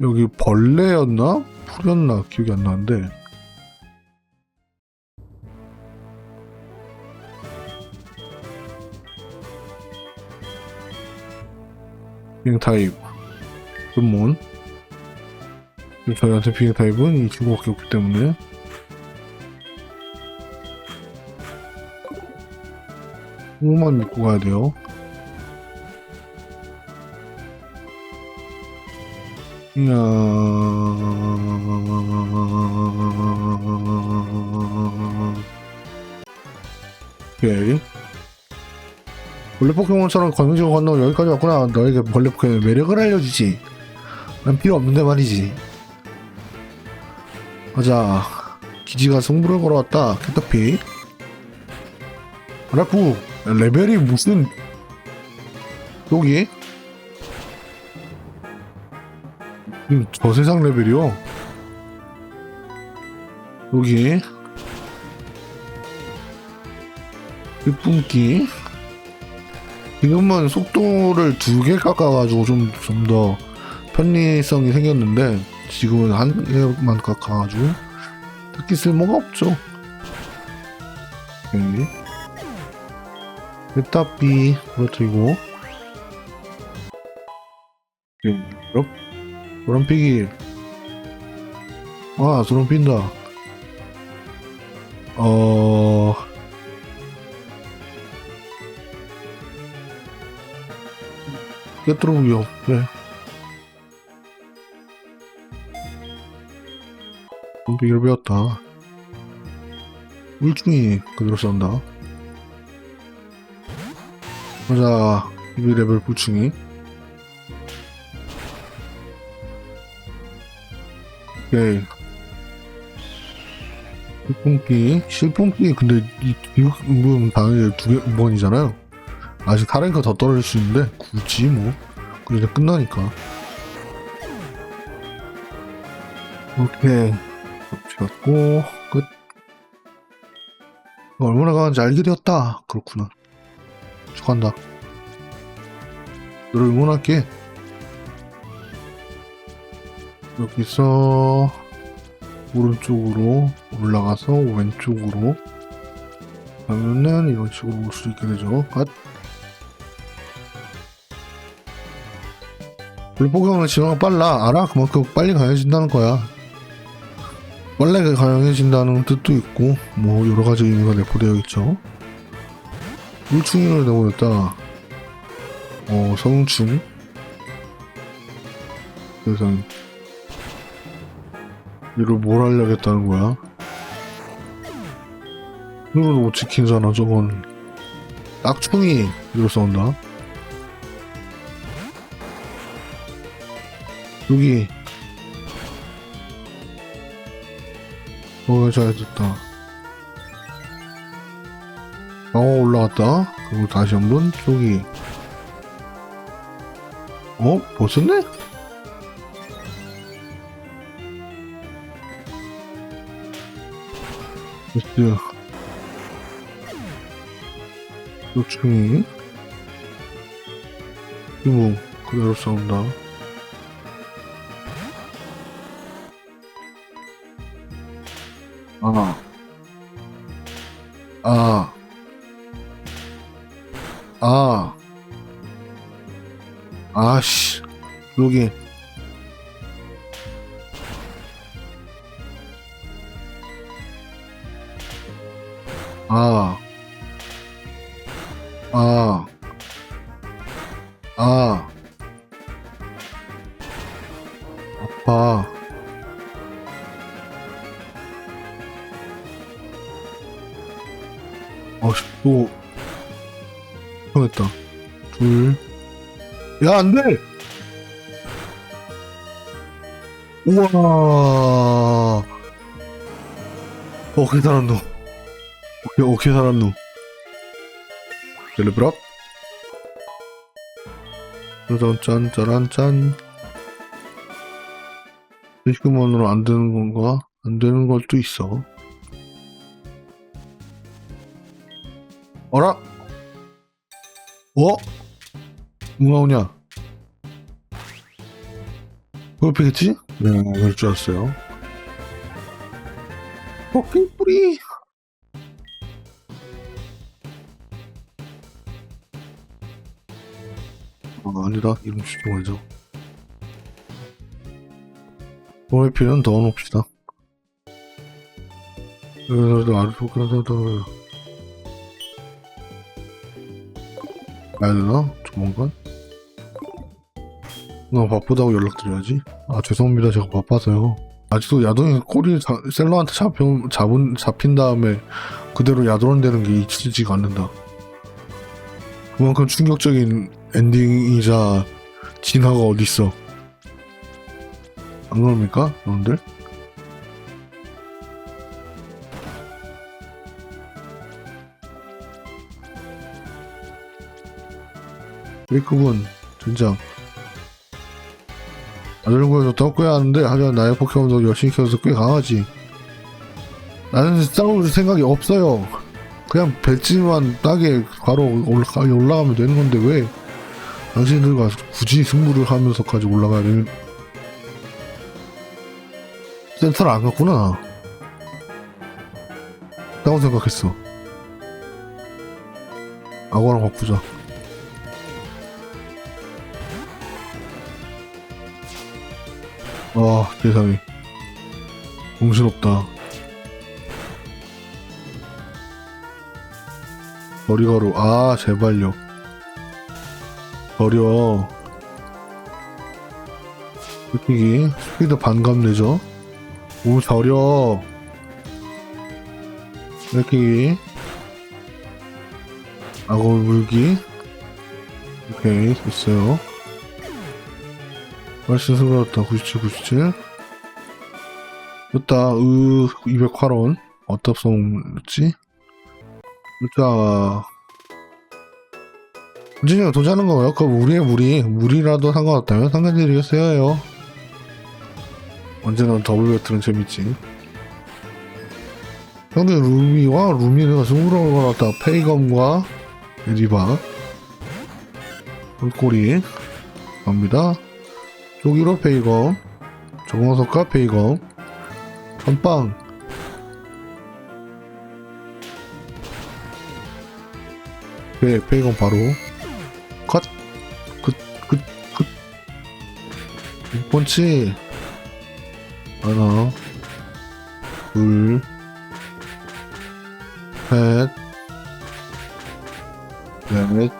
여기 벌레였나? 풀이었나? 기억이 안 나는데. 비행 타입. 근본. 저희한테 비행 타입은 이 친구밖에 없기 때문에. 이거만 믿고 가야 돼요. 오케이. 벌레 포켓몬처럼 거미줄 건너 여기까지 왔구나. 너에게 벌레 포켓몬의 매력을 알려주지. 난 필요 없는데 말이지. 가자. 기지가 승부를 걸어왔다. 캐터피. 라프 레벨이 무슨 여기? 음, 저 세상 레벨이요. 여기 일분기 지금은 속도를 두 개 깎아가지고 좀 좀 더 편리성이 생겼는데 지금은 한 개만 깎아가지고 특히 쓸모가 없죠. 오케이. 메타비 부러뜨리고 이렇 게 노란피기 아 드론 핀다. 어. 깨뚫어보기요 네. 드론피기를 배웠다. 울중이 그대로 싸운다. 가자. 2레벨 불충이 오케이 실품기. 실품기 근데 이 지금 당연히 두개 번이잖아요. 아직 사랭크 더 떨어질 수 있는데 굳이 뭐. 그냥 끝나니까. 오케이. 잡고 끝. 얼마나 강한지 알게 되었다. 그렇구나. 축하한다. 너를 응원할게 여기서 오른쪽으로 올라가서 왼쪽으로 가면은 이런 식으로 올 수 있게 되죠. 갓. 불포경은 진화가 빨라. 알아? 그만큼 빨리 강해진다는 거야. 빨리 강해진다는 뜻도 있고, 뭐, 여러 가지 의미가 내포되어 있죠. 물충인을 내보냈다. 어, 성충. 그래서 이걸 뭘 하려겠다는 거야? 이걸 못 지키잖아 저건 딱충이 이걸 싸운다 여기 어 잘됐다 방어 올라갔다 그리고 다시 한번 저기 어? 벗었네? 됐어요. 요충이 이모 그대로 싸운다. 아, 아, 아, 아씨, 여기. 아, 아, 아, 아파. 어씨, 또, 형했다. 둘. 야, 안 돼! 우와. 어, 괜찮았노. 오케이, 오케이, 살았노. 셀레브랍. 짜잔, 짠, 짜란, 짠. 29만으로 안 되는 건가? 안 되는 것도 있어. 어라? 어? 누가 오냐? 골프겠지? 네, 그럴 줄 알았어요. 토끼 뿌리! 아, 아니다. 이름 집중하죠. 골프는 더 놓읍시다. 그래도 아르토크라도 가야 되나? 조만간? 나 바쁘다고 연락드려야지. 아 죄송합니다. 제가 바빠서요. 아직도 야동이 꼬리 자, 셀러한테 잡혀, 잡은, 잡힌 다음에 그대로 야도란되는 게 잊히지가 않는다. 그만큼 충격적인 엔딩이자 진화가 어딨어. 안 그럽니까? 여러분들? 브레이크군, 진짜. 아들 구해줬다고 꽤 하는데 하지만 나의 포켓몬도 열심히 키워서 꽤 강하지 나는 싸울 생각이 없어요 그냥 배지만 땅에 바로 올라가, 올라가면 되는 건데 왜 당신들과 굳이 승부를 하면서까지 올라가야 센터를 안 갔구나. 라고 생각했어. 악어랑 바꾸자. 아 세상에. 정신없다. 버리가루. 아 제발요 버려. 느끼기 스피드 반감 내죠? 오 버려. 느끼기 악어 물기. 오케이 됐어요. 훨씬 승부였다. 97 97 됐다. 으 208원. 어떻성였지? 자 은진이가 도전하는 거예요? 그 무리에 무리. 무리라도 상관없다면 상관드리겠어요. 언제나 더블 배틀은 재밌지. 형님 루미와 루미가 승부를 걸었다. 페이검과 리바. 꼬리 갑니다. 여기로 페이검. 정광석과 페이검. 선빵. 네 페이검 바로 펀치 하나 둘 셋 넷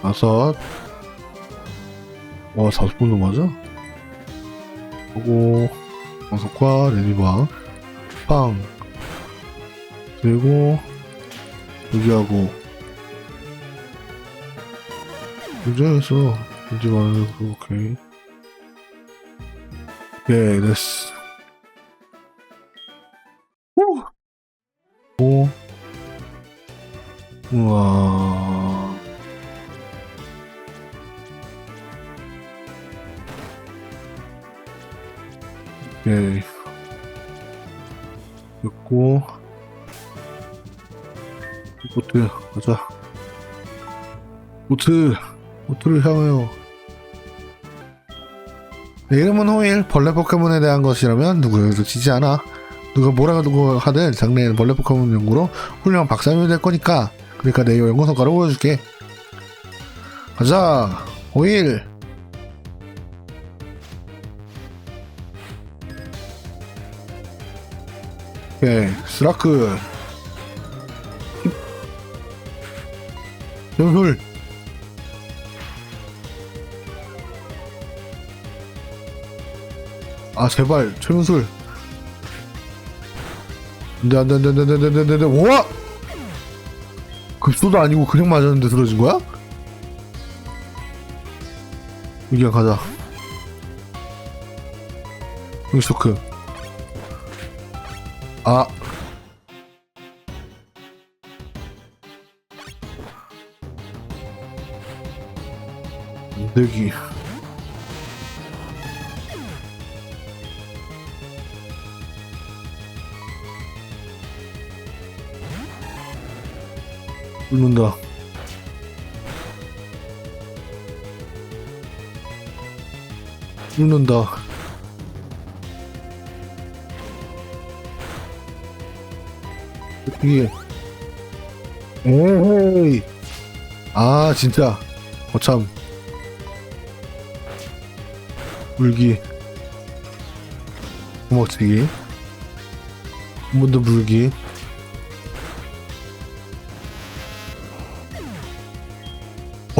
다섯. 와 다섯 번도 맞아? 그리고 광석과 레니바 빵. 그리고 여기하고. 문제였어 이제 말해서 오케이. 오케이 됐어. 오! 오! 우와. 오케이. 됐고. 보트 가자. 보트 보트를 향하여 내 이름은 호일 벌레 포켓몬에 대한 것이라면 누구에도 지지 않아. 누가 뭐라고 하든 장래에는 벌레 포켓몬 연구로 훌륭한 박사님이 될 거니까. 그러니까 내 연구 성과를 보여줄게. 가자. 호일. 오케이 스라크 연 아 제발 최문술 안돼 안돼 안돼 안돼 안돼 안돼 안돼 우와 급소도 아니고 그냥 맞았는데 쓰러진 거야? 여기야 가자 여기 쇼크 아 내기 뚫는다. 뚫는다. 이게 에이. 아 진짜. 어참. 물기. 구멍치기. 한 번 더 물기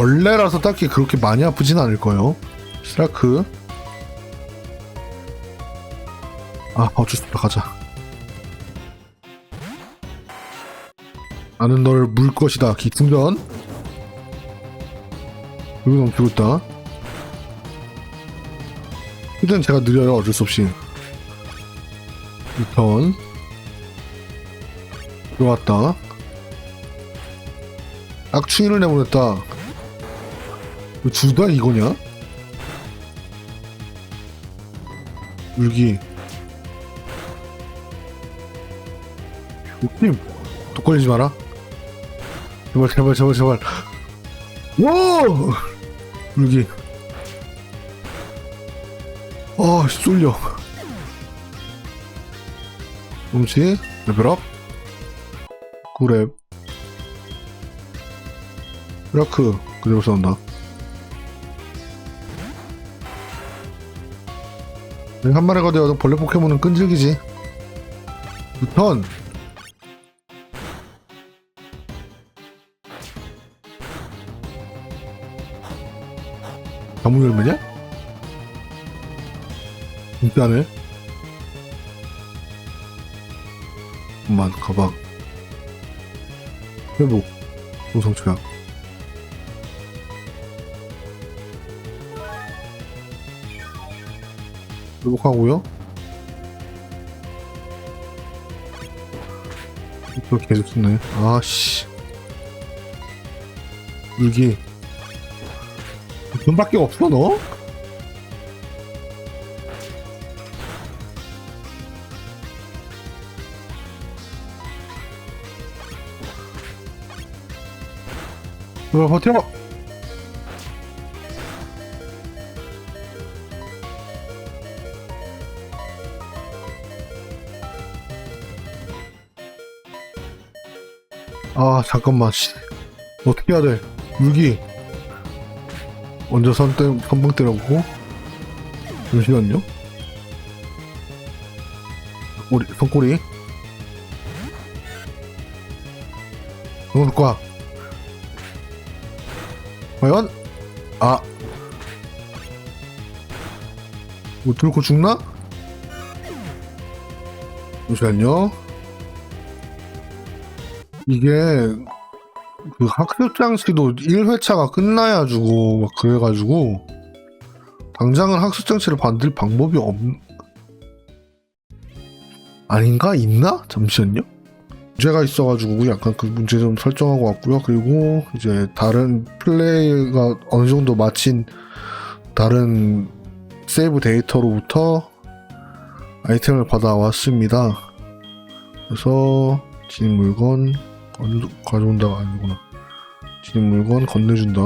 벌레라서 딱히 그렇게 많이 아프진 않을 거예요. 스라크. 아수 없다. 가자. 나는 널물 것이다. 기충전. 여기 넘치고 있다. 일단 제가 느려요. 어쩔 수 없이. 리턴. 들어왔다. 악충이를 내보냈다 두달 이거냐? 물기. 욕심 독 걸리지 마라. 제발 제발 제발 제발. 와! 물기. 아 씨, 쏠려. 뭉치 레벨업. 구랩 라크. 그대로 싸운다 한 마리가 되어도 벌레 포켓몬은 끈질기지. 턴 나무 열매냐? 진짜네 잠깐만 가방. 회복 우성초약 회복하고요 이거 계속 쓰네 아씨 물기 돈밖에 없어 너? 어, 버텨! 아, 잠깐만, 씨. 어떻게 해야 돼? 물기. 먼저 선, 때, 선봉 때려보고. 잠시만요. 꼬리, 손꼬리. 손과 과연? 아. 뭐 들고 죽나? 잠시만요. 이게 그 학습장치도 1회차가 끝나야 주고 막 그래가지고 당장은 학습장치를 만들 방법이 없 아닌가? 있나? 잠시만요. 문제가 있어가지고 약간 그 문제 좀 설정하고 왔고요. 그리고 이제 다른 플레이가 어느 정도 마친 다른 세이브 데이터로부터 아이템을 받아왔습니다. 그래서 진입 물건 건- 가져온다가 아니구나. 진입 물건 건네준다.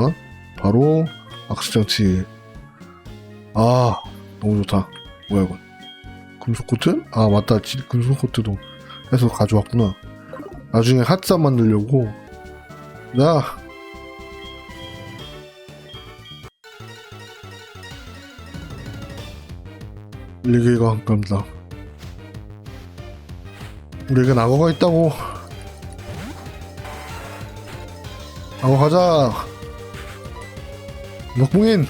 바로 악수장치. 아 너무 좋다. 뭐야 이건? 금속 코트? 아 맞다. 지- 금속 코트도 해서 가져왔구나. 나중에 핫산 만들려고. 나 리게이가 한 겁니다. 우리에겐 악어가 있다고. 악어 가자. 먹봉인.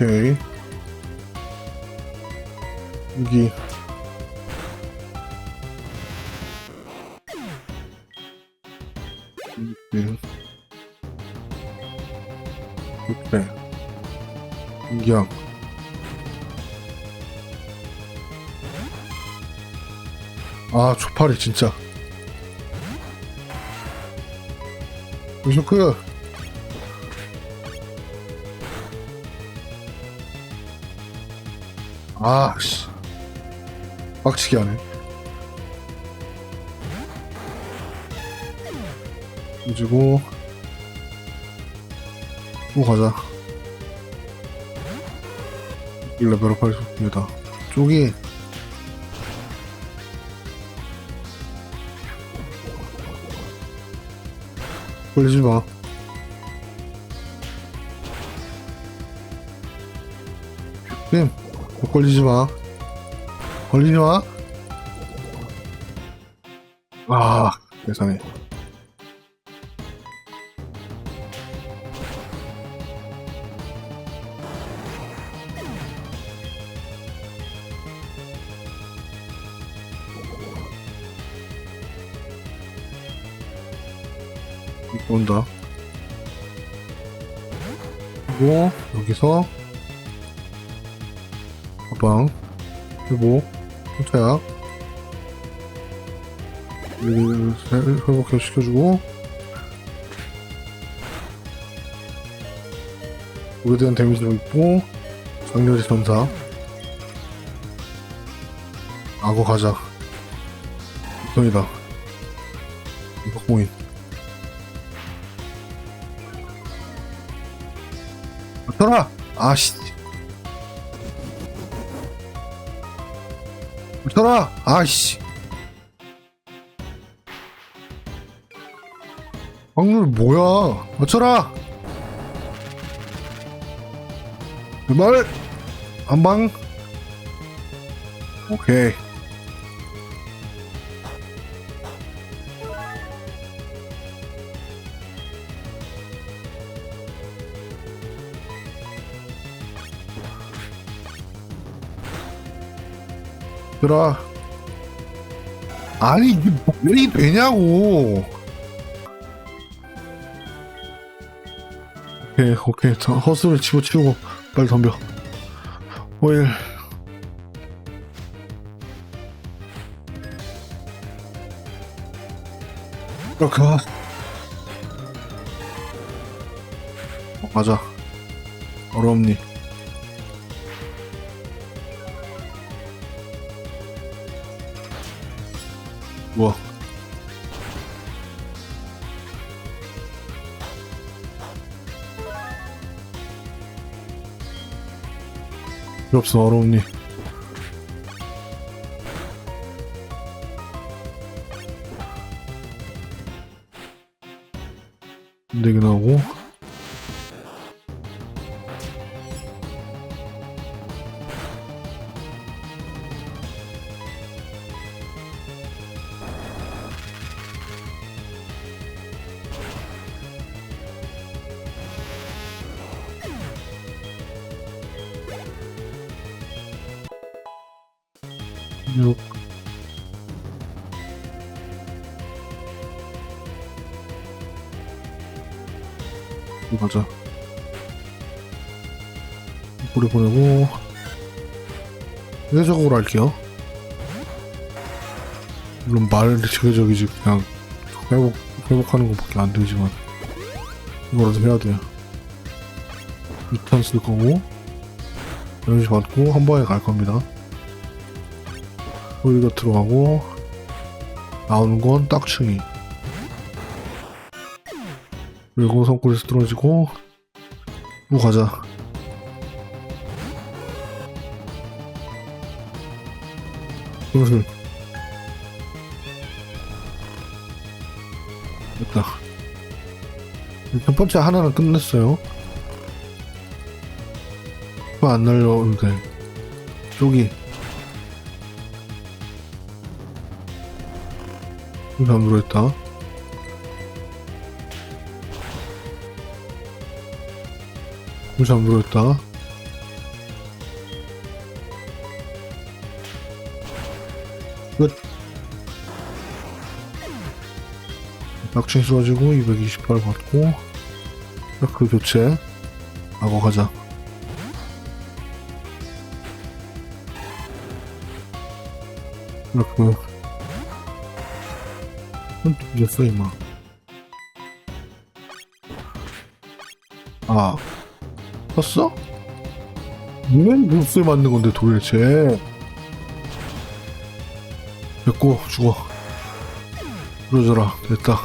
오케이. 네. 국배 공격 아 초파리 진짜. 무쇼크 그 아씨. 빡치게 하네. 그리고. 또 가자. 이 레벨업 할수 있습니다. 쪽이, 걸리지 마. 님, 못 걸리지 마. 걸리지 마. 아, 세상에. 그리고 여기서 가방 회복 호태약 회복 시켜주고. 우에 대한 데미지도 있고 장렬히 전사. 악어 가자. 이ton이다. 이박공인 터라 아씨. 터라 아씨. 확률 뭐야? 어쩌라. 말 한방. 오케이 들어 아니 이게 왜 되냐고. 오케이 오케이. 저 허스를 집어치우고 빨리 덤벼. 오일. 이렇게 어, 맞아. 어렵니 뭐 필요 없어 어려우니 안되긴 하고 할게요. 물론 말이 지그적이지 그냥 회복, 회복하는 것밖에 안 되지만 이거라도 해야 돼요. 2턴 쓸 거고 연시 받고 한 번에 갈 겁니다. 여기가 들어가고 나오는 건 딱충이. 그리고 성골에서 떨어지고 또 가자 됐다 첫 번째 하나는 끝냈어요 안 날려오는데 저기 이거 안 들어있다. 이거 안 들어있다. 끝. 낙충 쏘가지고 228 받고 그 교체 하고 가자. 이렇게 손 뒤졌어 임마 아 컸어? 왜 못을 만든 건데 도대체 됐고 죽어. 그러져라. 됐다.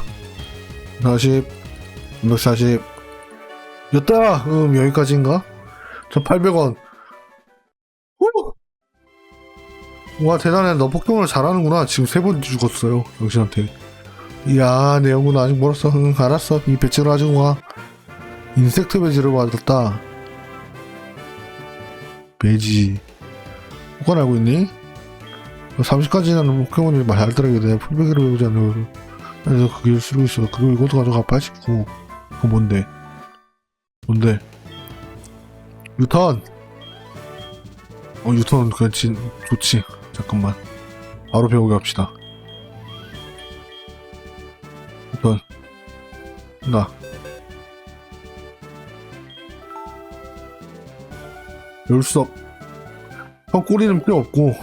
40 240 였다! 음 여기까지인가? 저 800원. 와 대단해. 너 폭격을 잘하는구나. 지금 세 번 죽었어요 당신한테. 이야 내 연구는 아직 멀었어. 응 알았어. 이 배지를 가지고 와. 인섹트 배지를 받았다. 배지. 뭐가 알고 있니? 30까지는 포켓몬이 말 알더라게 내 풀베기를 배우지 않는 그래서 그게 쓰고 있어 그리고 이것도 가져가 89 그거 뭔데? 뭔데? 유턴! 어 유턴 그냥 진 좋지. 잠깐만. 바로 배우게 합시다. 유턴. 나. 배울 수 없. 형 꼬리는 필요 없고.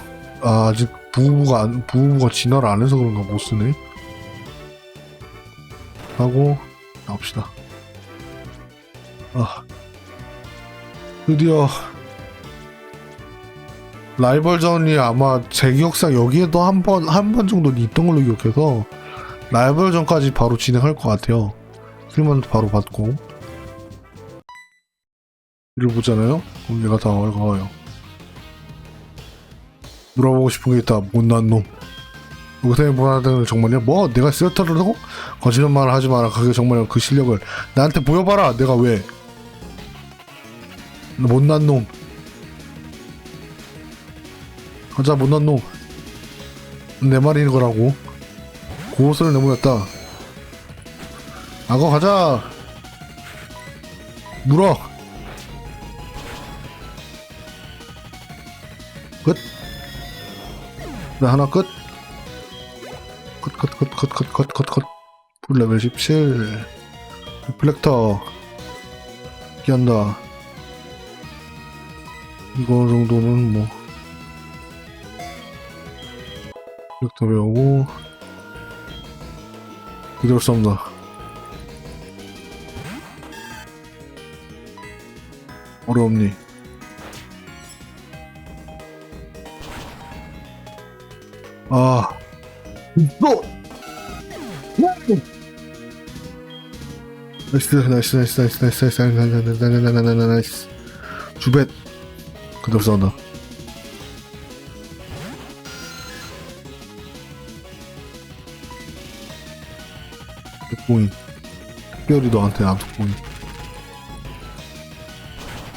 아 아직 부부가 안, 부부가 진화를 안 해서 그런가 못 쓰네. 하고 나옵시다. 아 드디어 라이벌전이 아마 제 기억상 여기에도 한 번 한 번 정도 있던 걸로 기억해서 라이벌전까지 바로 진행할 것 같아요. 필만도 바로 받고 이를 보잖아요. 그럼 얘가 다 얼가워요. 물어보고 싶은 게 있다. 못난 놈. 요새 뭐하는 정말요? 뭐 내가 세터를 하고 거짓말 하지 마라. 그게 정말 그 실력을 나한테 보여봐라. 내가 왜? 못난 놈. 가자 못난 놈. 내 말인 거라고. 고소를 내보냈다. 악어 가자. 물어. 네, 하나 끝. 끝, 끝, 끝, 끝, 끝, 끝, 끝, 끝. 풀레벨 17. 리플렉터. 끼한다. 이거 정도는 뭐. 리플렉터 배우고. 이럴 수 없나. 어려움니. 아, 또! 나이스, 나이스, 나이스, 나이스, 나이스, 나이스, 나이스, 나이스, 나이스, 나이스, 나이스. 주벳. 그대로 싸운다. 특공인. 특별히 너한테 암특공인.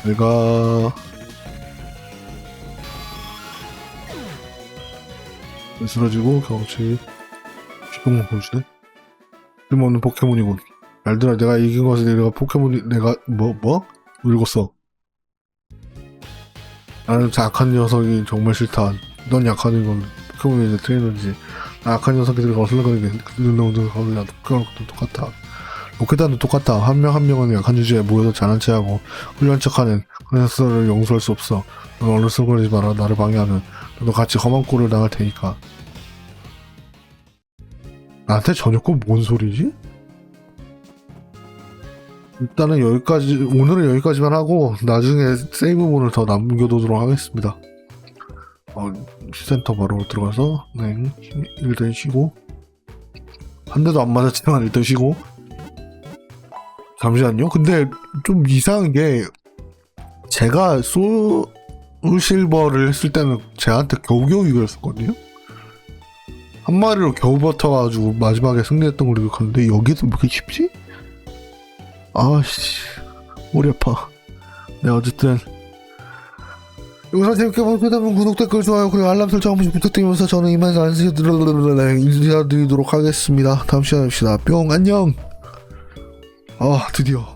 내가 쓰러지고 경치 기ပုံ보여주네? 쓸모없는 포켓몬이군. 말들아 내가 이긴 것을 내가 포켓몬이 내가 뭐 뭐? 읽었어? 나는 저 악한 녀석이 정말 싫다. 넌 약한 건 포켓몬이 이제 트레이너지. 나 악한 녀석들과 어슬렁거리게 그놈들 거기랑 포켓몬도 똑같아. 로켓단도 똑같아. 한 명 한 명은 약한 주제에 모여서 잘한 체하고 훌륭한 척하는 그 녀석들을 용서할 수 없어. 넌 어슬렁거리지 마라. 나를 방해하면. 너도 같이 험한 꼴을 당할 테니까 나한테 저녁고 뭔 소리지? 일단은 여기까지 오늘은 여기까지만 하고 나중에 세이브본을 더 남겨두도록 하겠습니다. 어, 센터 바로 들어가서 네 일단 쉬고 한 대도 안 맞았지만 일단 쉬고 잠시만요. 근데 좀 이상한 게 제가 소울 실버를 했을 때는 제한테 겨우겨우 이겼었거든요. 한 마리로 겨우 버텨가지고 마지막에 승리했던 걸로 기억하는데 여기도 왜 이렇게 쉽지? 아씨 머리 아파. 네 어쨌든. 영상 재밌게 보셨다면 구독 댓글 좋아요 그리고 알람 설정 한 번씩 부탁드리면서 저는 이만 인사드리도록 하겠습니다. 다음 시간에 봅시다. 뿅 안녕. 아 드디어